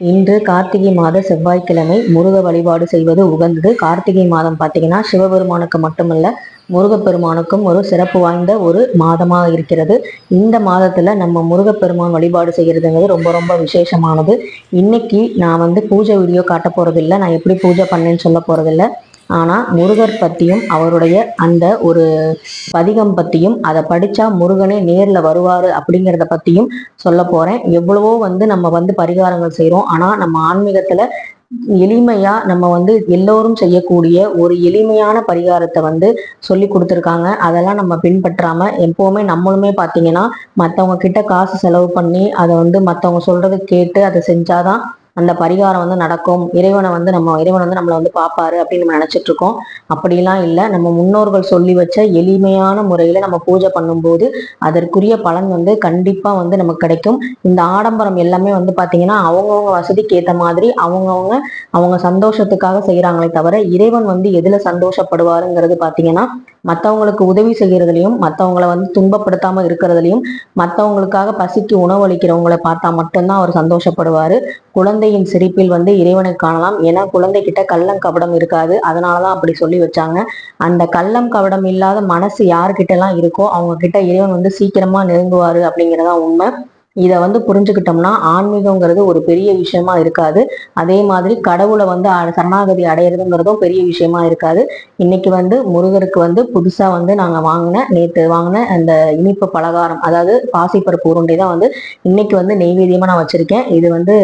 இன்று கார்த்திகை மாத செவ்வாய்க்கிழமை முருக வழிபாடு செய்வது உகந்தது. கார்த்திகை மாதம் பார்த்தீங்கன்னா சிவபெருமானுக்கு மட்டுமல்ல முருகப்பெருமானுக்கும் ஒரு சிறப்பு வாய்ந்த ஒரு மாதமாக இருக்கிறது. இந்த மாதத்தில் நம்ம முருகப்பெருமான் வழிபாடு செய்கிறதுங்கிறது ரொம்ப ரொம்ப விசேஷமானது. இன்னைக்கு நான் வந்து பூஜை வீடியோ காட்ட போகிறதில்ல நான் எப்படி பூஜை பண்ணேன்னு சொல்ல போகிறதில்ல ஆனால் முருகர் பற்றியும் அவருடைய அந்த ஒரு பதிகம் பற்றியும் அதை படித்தா முருகனே நேரில் வருவார் அப்படிங்கிறத பற்றியும் சொல்ல போகிறேன் எவ்வளவோ வந்து நம்ம வந்து பரிகாரங்கள் செய்கிறோம் ஆனால் நம்ம ஆன்மீகத்தில் எளிமையா நம்ம வந்து எல்லோரும் செய்யக்கூடிய ஒரு எளிமையான பரிகாரத்தை வந்து சொல்லி கொடுத்துருக்காங்க. அதெல்லாம் நம்ம பின்பற்றாம எப்பவுமே நம்மளுமே பார்த்தீங்கன்னா மற்றவங்க கிட்ட காசு செலவு பண்ணி அதை வந்து மற்றவங்க சொல்றது கேட்டு அதை செஞ்சாதான் அந்த பரிகாரம் வந்து நடக்கும். இறைவனை வந்து நம்ம இறைவன் வந்து நம்மளை வந்து பார்ப்பாரு அப்படின்னு நம்ம நினைச்சிட்டு இருக்கோம். அப்படிலாம் இல்லை. நம்ம முன்னோர்கள் சொல்லி வச்ச எளிமையான முறையில நம்ம பூஜை பண்ணும்போது அதற்குரிய பலன் வந்து கண்டிப்பா வந்து நமக்கு கிடைக்கும். இந்த ஆடம்பரம் எல்லாமே வந்து பாத்தீங்கன்னா அவங்கவுங்க வசதிக்கு ஏற்ற மாதிரி அவங்கவுங்க அவங்க சந்தோஷத்துக்காக செய்யறாங்களே தவிர இறைவன் வந்து எதுல சந்தோஷப்படுவாருங்கிறது பாத்தீங்கன்னா மற்றவங்களுக்கு உதவி செய்கிறதுலையும் மற்றவங்கள வந்து துன்பப்படுத்தாமல் இருக்கிறதுலையும் மற்றவங்களுக்காக பசிக்கு உணவளிக்கிறவங்களை பார்த்தா மட்டும்தான் அவர் சந்தோஷப்படுவார். குழந்தையின் சிரிப்பில் வந்து இறைவனை காணலாம். ஏன்னா குழந்தைகிட்ட கள்ளம் கபடம் இருக்காது. அதனால தான் அப்படி சொல்லி வச்சாங்க. அந்த கள்ளம் கபடம் இல்லாத மனசு யார்கிட்டலாம் இருக்கோ அவங்க கிட்ட இறைவன் வந்து சீக்கிரமாக நெருங்குவார் அப்படிங்கிறதான் உண்மை. இதை வந்து புரிஞ்சுக்கிட்டோம்னா ஆன்மீகங்கிறது ஒரு பெரிய விஷயமா இருக்காது. அதே மாதிரி கடவுளை வந்து சரணாகதி அடையிறதுங்கிறதும் பெரிய விஷயமா இருக்காது. இன்னைக்கு வந்து முருகருக்கு வந்து புதுசா வந்து நாங்க வாங்கின நேற்று வாங்கின அந்த இனிப்பு பலகாரம் அதாவது பாசிப்பருப்பு உருண்டை தான் வந்து இன்னைக்கு வந்து நெய்வேதியமா நான் வச்சிருக்கேன். இது வந்து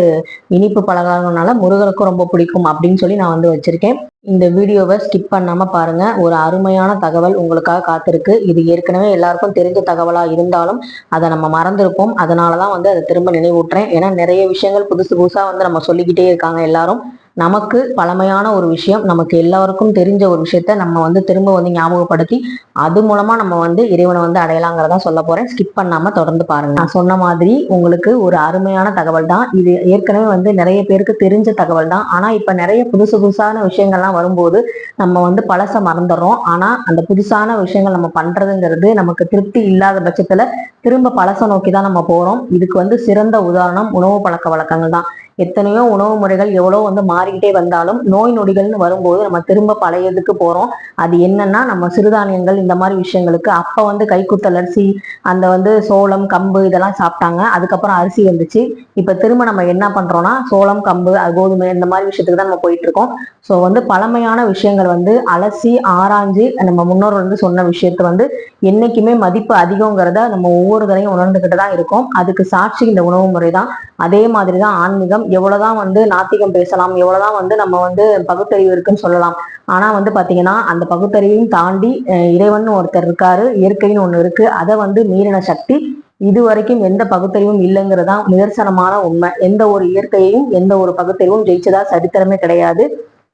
இனிப்பு பலகாரம்னால முருகருக்கும் ரொம்ப பிடிக்கும் அப்படின்னு சொல்லி நான் வந்து வச்சிருக்கேன். இந்த வீடியோவை ஸ்கிப் பண்ணாமல் பாருங்க. ஒரு அருமையான தகவல் உங்களுக்காக காத்திருக்கு. இது ஏற்கனவே எல்லாருக்கும் தெரிஞ்ச தகவலாக இருந்தாலும் அதை நம்ம மறந்துருப்போம். அதனாலதான் வந்து அதை திரும்ப நினைவூட்டுறேன். ஏன்னா நிறைய விஷயங்கள் புதுசு புதுசாக வந்து நம்ம சொல்லிக்கிட்டே இருக்காங்க எல்லாரும். நமக்கு பழமையான ஒரு விஷயம் நமக்கு எல்லாருக்கும் தெரிஞ்ச ஒரு விஷயத்த நம்ம வந்து திரும்ப வந்து ஞாபகப்படுத்தி அது மூலமா நம்ம வந்து இறைவனை வந்து அடையலாங்கிறதா சொல்ல போறேன். ஸ்கிப் பண்ணாம தொடர்ந்து பாருங்க. நான் சொன்ன மாதிரி உங்களுக்கு ஒரு அருமையான தகவல் தான். இது ஏற்கனவே வந்து நிறைய பேருக்கு தெரிஞ்ச தகவல் தான். ஆனா இப்ப நிறைய புதுசு புதுசான விஷயங்கள்லாம் வரும்போது நம்ம வந்து பழச மறந்துடுறோம். ஆனா அந்த புதுசான விஷயங்கள் நம்ம பண்றதுங்கிறது நமக்கு திருப்தி இல்லாத பட்சத்துல திரும்ப பழச நோக்கி தான் நம்ம போறோம். இதுக்கு வந்து சிறந்த உதாரணம் உணவு பழக்க வழக்கங்கள் தான். எத்தனையோ உணவு முறைகள் எவ்வளோ வந்து மாறிக்கிட்டே வந்தாலும் நோய் நொடிகள்னு வரும்போது நம்ம திரும்ப பழையதுக்கு போகிறோம் அது என்னன்னா நம்ம சிறுதானியங்கள் இந்த மாதிரி விஷயங்களுக்கு. அப்போ வந்து கைக்குத்தல் அரிசி அந்த வந்து சோளம் கம்பு இதெல்லாம் சாப்பிட்டாங்க. அதுக்கப்புறம் அரிசி வந்துச்சு. இப்போ திரும்ப நம்ம என்ன பண்ணுறோம்னா சோளம் கம்பு கோதுமை இந்த மாதிரி விஷயத்துக்கு தான் நம்ம போயிட்டு இருக்கோம் ஸோ வந்து பழமையான விஷயங்கள் வந்து அலசி ஆராய்ஞ்சு நம்ம முன்னோர் வந்து சொன்ன விஷயத்த வந்து என்னைக்குமே மதிப்பு அதிகங்கிறத நம்ம ஒவ்வொரு தரையும் உணர்ந்துக்கிட்டு தான் இருக்கோம். அதுக்கு சாட்சி இந்த உணவு முறை தான். அதே மாதிரி தான் ஆன்மீகம் எவ்வளவுதான் வந்து நாத்திகம் பேசலாம் எவ்வளவுதான் வந்து நம்ம வந்து பகுத்தறிவு இருக்குன்னு சொல்லலாம். ஆனா வந்து பாத்தீங்கன்னா அந்த பகுத்தறிவையும் தாண்டி இறைவன் ஒருத்தர் இருக்காரு இயற்கைன்னு ஒண்ணு இருக்கு. அதை வந்து மீறின சக்தி இது வரைக்கும் எந்த பகுத்தறிவும் இல்லைங்கிறதா நிதர்சனமான உண்மை. எந்த ஒரு இயற்கையையும் எந்த ஒரு பகுத்தறிவும் ஜெயிச்சதா சரித்திரமே கிடையாது.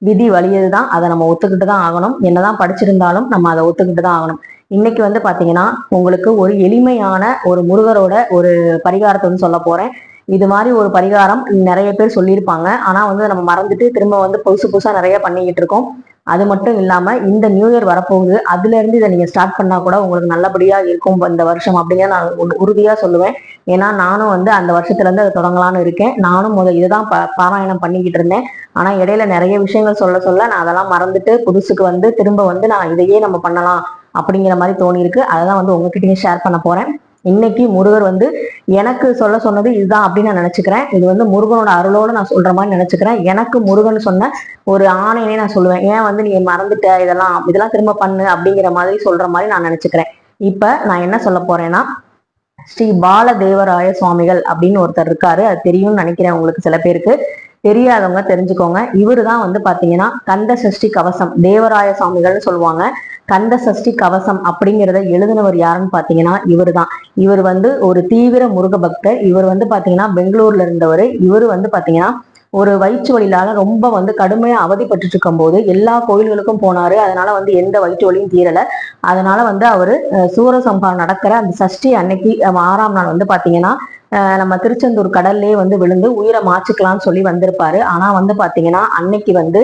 விதி வழியது தான் அதை நம்ம ஒத்துக்கிட்டு தான் ஆகணும். என்னதான் படிச்சிருந்தாலும் நம்ம அதை ஒத்துக்கிட்டு தான் ஆகணும். இன்னைக்கு வந்து பாத்தீங்கன்னா உங்களுக்கு ஒரு எளிமையான ஒரு முருகரோட ஒரு பரிகாரத்தை வந்து சொல்ல போறேன். இது மாதிரி ஒரு பரிகாரம் நிறைய பேர் சொல்லியிருப்பாங்க. ஆனால் வந்து நம்ம மறந்துட்டு திரும்ப வந்து புதுசு புதுசாக நிறைய பண்ணிக்கிட்டு இருக்கோம். அது மட்டும் இல்லாமல் இந்த நியூ இயர் வரப்போகுது. அதுலேருந்து இதை நீங்கள் ஸ்டார்ட் பண்ணால் கூட உங்களுக்கு நல்லபடியாக இருக்கும் இந்த வருஷம் அப்படிங்கிற நான் உறுதியாக சொல்லுவேன். ஏன்னா நானும் வந்து அந்த வருஷத்துலேருந்து அதை தொடங்கலான்னு இருக்கேன். நானும் முதல் இதுதான் ப பாராயணம் பண்ணிக்கிட்டு இருந்தேன். ஆனால் இடையில நிறைய விஷயங்கள் சொல்ல சொல்ல நான் அதெல்லாம் மறந்துட்டு புதுசுக்கு வந்து திரும்ப வந்து நான் இதையே நம்ம பண்ணலாம் அப்படிங்கிற மாதிரி தோணி இருக்கு அதை தான் வந்து உங்ககிட்டயும் ஷேர் பண்ண போகிறேன் இன்னைக்கு முருகர் வந்து எனக்கு சொல்ல சொன்னது இதுதான் அப்படின்னு நான் நினைச்சுக்கிறேன். இது வந்து முருகனோட அருளோட நான் சொல்ற மாதிரி நினைச்சுக்கிறேன். எனக்கு முருகன் சொன்ன ஒரு ஆணையனே நான் சொல்லுவேன். ஏன் வந்து நீ மறந்துட்ட இதெல்லாம் இதெல்லாம் திரும்ப பண்ணு அப்படிங்கிற மாதிரி சொல்ற மாதிரி நான் நினைச்சுக்கிறேன். இப்ப நான் என்ன சொல்ல போறேன்னா ஸ்ரீ பால தேவராய சுவாமிகள் அப்படின்னு ஒருத்தர் இருக்காரு. அது தெரியும்னு நினைக்கிறேன் உங்களுக்கு சில பேருக்கு. தெரியாதவங்க தெரிஞ்சுக்கோங்க. இவரு தான் வந்து பாத்தீங்கன்னா கந்த சஷ்டி கவசம் தேவராய சுவாமிகள்னு சொல்லுவாங்க. கந்த சஷ்டி கவசம் அப்படிங்கிறத எழுதினவர் யாருன்னு பாத்தீங்கன்னா இவர் தான் இவர் வந்து ஒரு தீவிர முருக பக்தர். இவர் வந்து பாத்தீங்கன்னா பெங்களூர்ல இருந்தவர். இவர் வந்து பாத்தீங்கன்னா ஒரு வயிற்று வழியிலால ரொம்ப வந்து கடுமையா அவதிப்பட்டு இருக்கும் போது எல்லா கோயில்களுக்கும் போனாரு. அதனால வந்து எந்த வயிற்று வழியும் தீரல. அதனால வந்து அவரு சூரசம்பா நடக்கிற அந்த சஷ்டி அன்னைக்கு ஆறாம் நாள் வந்து பாத்தீங்கன்னா நம்ம திருச்செந்தூர் கடல்லே வந்து விழுந்து உயிரை மாச்சுக்கலாம்னு சொல்லி வந்திருப்பாரு. ஆனா வந்து பாத்தீங்கன்னா அன்னைக்கு வந்து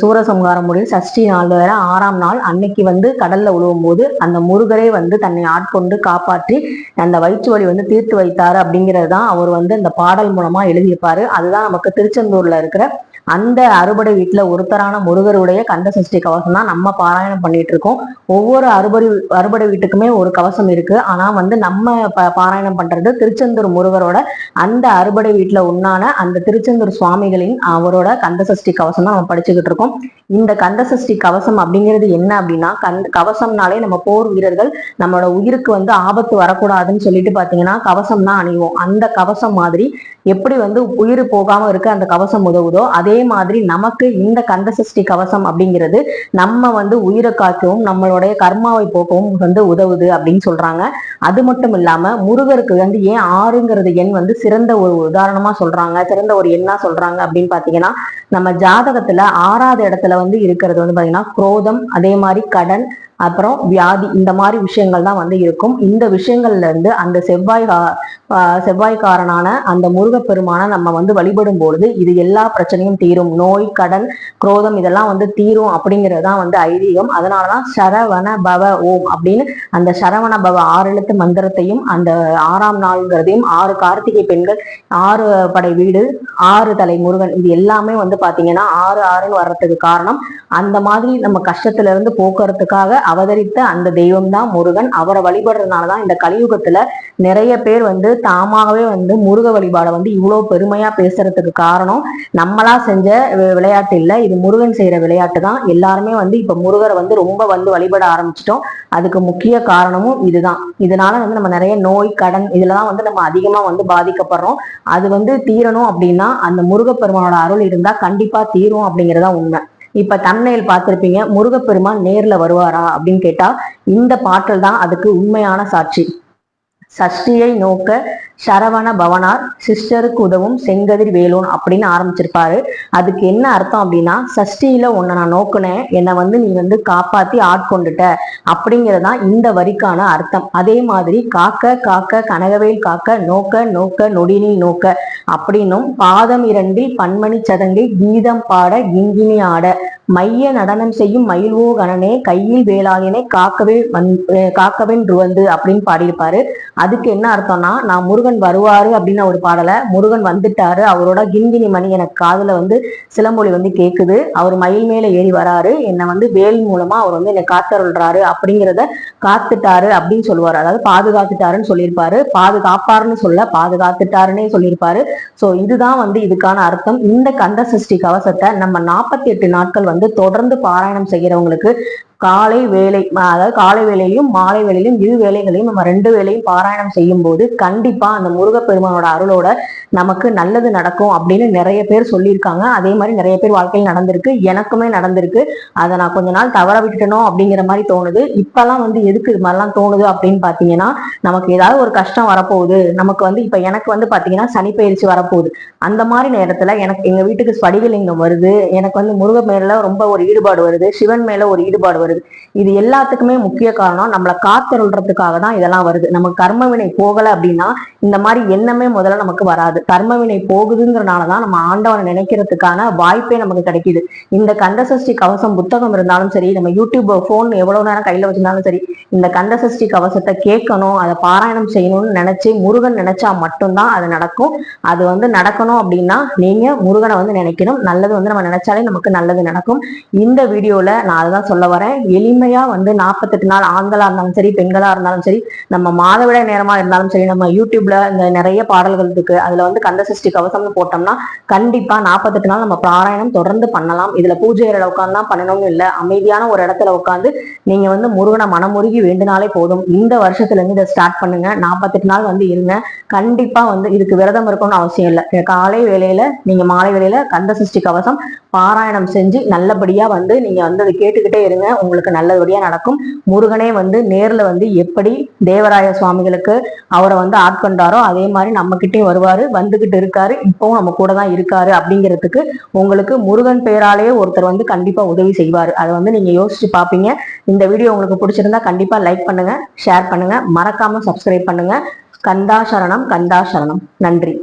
சூரசம்ஹாரம் முடிவு சஷ்டி நாள் வேற ஆறாம் நாள் அன்னைக்கு வந்து கடல்ல உழுவும் போது அந்த முருகரே வந்து தன்னை ஆட்கொண்டு காப்பாற்றி அந்த வயிற்று வழி வந்து தீர்த்து வைத்தாரு அப்படிங்கிறது தான் அவர் வந்து இந்த பாடல் மூலமா எழுதியிருப்பாரு. அதுதான் நமக்கு திருச்செந்தூர்ல இருக்கிற அந்த அறுபடை வீட்டுல ஒருத்தரான முருகருடைய கந்த சஷ்டி கவசம் தான் நம்ம பாராயணம் பண்ணிட்டு இருக்கோம். ஒவ்வொரு அறுபடை அறுபடை வீட்டுக்குமே ஒரு கவசம் இருக்கு. ஆனா வந்து நம்ம பாராயணம் பண்றது திருச்செந்தூர் முருகரோட அந்த அறுபடை வீட்டுல உண்டான அந்த திருச்செந்தூர் சுவாமிகளின் அவரோட கந்த சஷ்டி கவசம் தான் நம்ம படிச்சுக்கிட்டு இருக்கோம். இந்த கந்த சஷ்டி கவசம் அப்படிங்கிறது என்ன அப்படின்னா கந்த கவசம்னாலே நம்ம போர் வீரர்கள் நம்மளோட உயிருக்கு வந்து ஆபத்து வரக்கூடாதுன்னு சொல்லிட்டு பாத்தீங்கன்னா கவசம் தான் அணிவோம். அந்த கவசம் மாதிரி எப்படி வந்து உயிர் போகாம இருக்க அந்த கவசம் உதவுதோ அதே மாதிரி நமக்கு இந்த கந்த சஷ்டி கவசம் அப்படிங்கிறது நம்ம வந்து உயிரை காக்கவும் நம்மளுடைய கர்மாவை போக்கவும் வந்து உதவுது அப்படின்னு சொல்றாங்க. அது மட்டும் இல்லாம முருகருக்கு வந்து ஏன் ஆறுங்கிறது எண் வந்து சிறந்த ஒரு உதாரணமா சொல்றாங்க சிறந்த ஒரு எண்ணா சொல்றாங்க அப்படின்னு பாத்தீங்கன்னா நம்ம ஜாதகத்துல ஆறாவது இடத்துல வந்து இருக்கிறது வந்து பாத்தீங்கன்னா குரோதம் அதே மாதிரி கடன் அப்புறம் வியாதி இந்த மாதிரி விஷயங்கள் தான் வந்து இருக்கும். இந்த விஷயங்கள்ல இருந்து அந்த செவ்வாய் கா- செவ்வாய்க்காரனான அந்த முருகப்பெருமான நம்ம வந்து வழிபடும் பொழுது இது எல்லா பிரச்சனையும் தீரும். நோய் கடன் குரோதம் இதெல்லாம் வந்து தீரும் அப்படிங்கிறது தான் வந்து ஐதீகம். அதனாலதான் சரவண பவ ஓம் அப்படின்னு அந்த சரவண பவ ஆறு எழுத்து மந்திரத்தையும் அந்த ஆறாம் நாள்ங்கிறதையும் ஆறு கார்த்திகை பெண்கள் ஆறு படை வீடு ஆறு தலை முருகன் இது எல்லாமே வந்து பாத்தீங்கன்னா ஆறு ஆறுன்னு வர்றதுக்கு காரணம். அந்த மாதிரி நம்ம கஷ்டத்துல இருந்து போக்குறதுக்காக அவதரித்த அந்த தெய்வம் தான் முருகன். அவரை வழிபடுறதுனால தான் இந்த கலியுகத்துல நிறைய பேர் வந்து தாமாகவே வந்து முருக வழிபாடை வந்து இவ்வளோ பெருமையா பேசுறதுக்கு காரணம் நம்மளா செஞ்ச வி- விளையாட்டு இல்லை. இது முருகன் செய்யற விளையாட்டு தான் எல்லாருமே வந்து இப்ப முருகரை வந்து ரொம்ப வந்து வழிபட ஆரம்பிச்சிட்டோம். அதுக்கு முக்கிய காரணமும் இதுதான். இதனால வந்து நம்ம நிறைய நோய் கடன் இதுலதான் வந்து நம்ம அதிகமா வந்து பாதிக்கப்படுறோம். அது வந்து தீரணும் அப்படின்னா அந்த முருகப்பெருமானோட அருள் இருந்தா கண்டிப்பா தீரும் அப்படிங்கறதா உண்மை. இப்ப தன்னையில் பார்த்திருப்பீங்க முருகப்பெருமான் நேர்ல வருவாரா அப்படின்னு கேட்டா இந்த பாட்டல் தான் அதுக்கு உண்மையான சாட்சி. சஷ்டியை நோக்க சரவண பவனார் சிஸ்டருக்கு உதவும் செங்கதிர் வேலூன் அப்படின்னு ஆரம்பிச்சிருப்பாரு. அதுக்கு என்ன அர்த்தம் அப்படின்னா சஷ்டியில உன்னை நான் நோக்குனேன் என்னை வந்து நீ வந்து காப்பாத்தி ஆட்கொண்டுட்ட அப்படிங்கறதுதான் இந்த வரிக்கான அர்த்தம். அதே மாதிரி காக்க காக்க கனகவேல் காக்க நோக்க நோக்க நொடினில் நோக்க அப்படின்னும் பாதம் இரண்டில் பன்மணி சதங்கை கீதம் பாட கிங்கினி ஆட மைய நடனம் செய்யும் மயில்வோ கணனே கையில் வேளாளினை காக்கவே வந் அஹ் காக்கவேன் ருவந்து அப்படின்னு பாடியிருப்பாரு. அதுக்கு என்ன அர்த்தம்னா நான் முருகன் வருவாரு அப்படின்னு ஒரு பாடலை. முருகன் வந்துட்டாரு. அவரோட கிண்கிணி மணி எனக்கு காதுல வந்து சிலம்பொலி வந்து கேக்குது. அவர் மயில் மேல ஏறி வராரு. என்னை வந்து வேல் மூலமா அவர் வந்து என்னை காத்தருள்றாரு அப்படிங்கிறத காத்துட்டாரு அப்படின்னு சொல்லுவாரு. அதாவது பாதுகாத்துட்டாருன்னு சொல்லியிருப்பாரு. பாதுகாப்பாருன்னு சொல்ல பாதுகாத்துட்டாருன்னே சொல்லியிருப்பாரு. சோ இதுதான் வந்து இதுக்கான அர்த்தம். இந்த கந்த சஷ்டி கவசத்தை நம்ம நாற்பத்தி எட்டு நாட்கள் வந்து தொடர்ந்து பாராயணம் செய்கிறவங்களுக்கு காலை வேலை அதாவது காலை வேலையிலும் மாலை வேலையிலும் இரு வேலைகளையும் நம்ம ரெண்டு வேலையும் பாராயணம் செய்யும் போது கண்டிப்பா அந்த முருகப்பெருமானோட அருளோட நமக்கு நல்லது நடக்கும் அப்படின்னு நிறைய பேர் சொல்லியிருக்காங்க. அதே மாதிரி நிறைய பேர் வாழ்க்கையில் நடந்திருக்கு. எனக்குமே நடந்திருக்கு. அதை நான் கொஞ்ச நாள் தவற விட்டுட்டனோ அப்படிங்கிற மாதிரி தோணுது. இப்பெல்லாம் வந்து எதுக்கு இது மாதிரிலாம் தோணுது அப்படின்னு பாத்தீங்கன்னா நமக்கு ஏதாவது ஒரு கஷ்டம் வரப்போகுது. நமக்கு வந்து இப்ப எனக்கு வந்து பாத்தீங்கன்னா சனி பயிற்சி வரப்போகுது. அந்த மாதிரி நேரத்துல எனக்கு எங்க வீட்டுக்கு ஸ்படிகலிங்கம் வருது. எனக்கு வந்து முருகன் மேல ரொம்ப ஒரு ஈடுபாடு வருது. சிவன் மேல ஒரு ஈடுபாடு வருது. இது எல்லாத்துக்குமே முக்கிய காரணம் நம்மளை காத்தருள்றதுக்காக தான் இதெல்லாம் வருது. நமக்கு கர்ம வினை போகல அப்படின்னா இந்த மாதிரி எண்ணமே முதல்ல நமக்கு வராது. கர்ம வினை போகுதுங்கிறனால தான் நம்ம ஆண்டவனை நினைக்கிறதுக்கான வாய்ப்பே நமக்கு கிடைக்குது. இந்த கந்தசஷ்டி கவசம் புத்தகம் இருந்தாலும் சரி நம்ம யூடியூப் ஃபோன் எவ்வளவு நேரம் கையில வச்சிருந்தாலும் சரி இந்த கந்தசஷ்டி கவசத்தை கேட்கணும் அதை பாராயணம் செய்யணும்னு நினைச்சு முருகன் நினைச்சா மட்டும்தான் அது நடக்கும். அது வந்து நடக்கணும் அப்படின்னா நீங்க முருகனை வந்து நினைக்கணும். நல்லது வந்து நம்ம நினைச்சாலே நமக்கு நல்லது நடக்கும். இந்த வீடியோல நான் அதுதான் சொல்ல வரேன். எளிமையா வந்து நாற்பத்தெட்டு நாள் ஆண்களா இருந்தாலும் சரி பெண்களா இருந்தாலும் சரி நம்ம மாதவிட நேரமா இருந்தாலும் சரி நம்ம யூடியூப்ல இந்த நிறைய பாடல்கள் இருக்கு. அதுல வந்து கந்த சஷ்டி கவசம்னு போட்டோம்னா கண்டிப்பா நாற்பத்தெட்டு நாள் நம்ம பாராயணம் தொடர்ந்து பண்ணலாம். இதுல பூஜை இடம் உட்காந்து தான் பண்ணணும்னு இல்லை. அமைதியான ஒரு இடத்துல உட்காந்து நீங்க வந்து முருகனை மனமுருகி வேண்டுனாலே போதும். இந்த வருஷத்துல இருந்து இதை ஸ்டார்ட் பண்ணுங்க. நாற்பத்தெட்டு நாள் வந்து இருங்க. கண்டிப்பா வந்து இதுக்கு விரதம் இருக்கணும்னு அவசியம் இல்லை. காலை வேலையில நீங்க மாலை வேலையில கந்த சஷ்டி கவசம் பாராயணம் செஞ்சு நல்லபடியா வந்து நீங்க வந்து அதை கேட்டுக்கிட்டே இருங்க. உங்களுக்கு நல்லபடியா நடக்கும். முருகனே வந்து நேர்ல வந்து எப்படி தேவராய சுவாமிகளுக்கு அவரை வந்து ஆட்கொண்டாரோ அதே மாதிரி நம்ம கிட்டயும் வருவாரு வந்துகிட்டு இருக்காரு. இப்பவும் நம்ம கூட தான் இருக்காரு அப்படிங்கிறதுக்கு உங்களுக்கு முருகன் பேராலேயே ஒருத்தர் வந்து கண்டிப்பா உதவி செய்வாரு. அதை வந்து நீங்க யோசிச்சு பாப்பீங்க. இந்த வீடியோ உங்களுக்கு பிடிச்சிருந்தா கண்டிப்பா லைக் பண்ணுங்க ஷேர் பண்ணுங்க. மறக்காம சப்ஸ்கிரைப் பண்ணுங்க. கந்தா சரணம் கந்தா சரணம். நன்றி.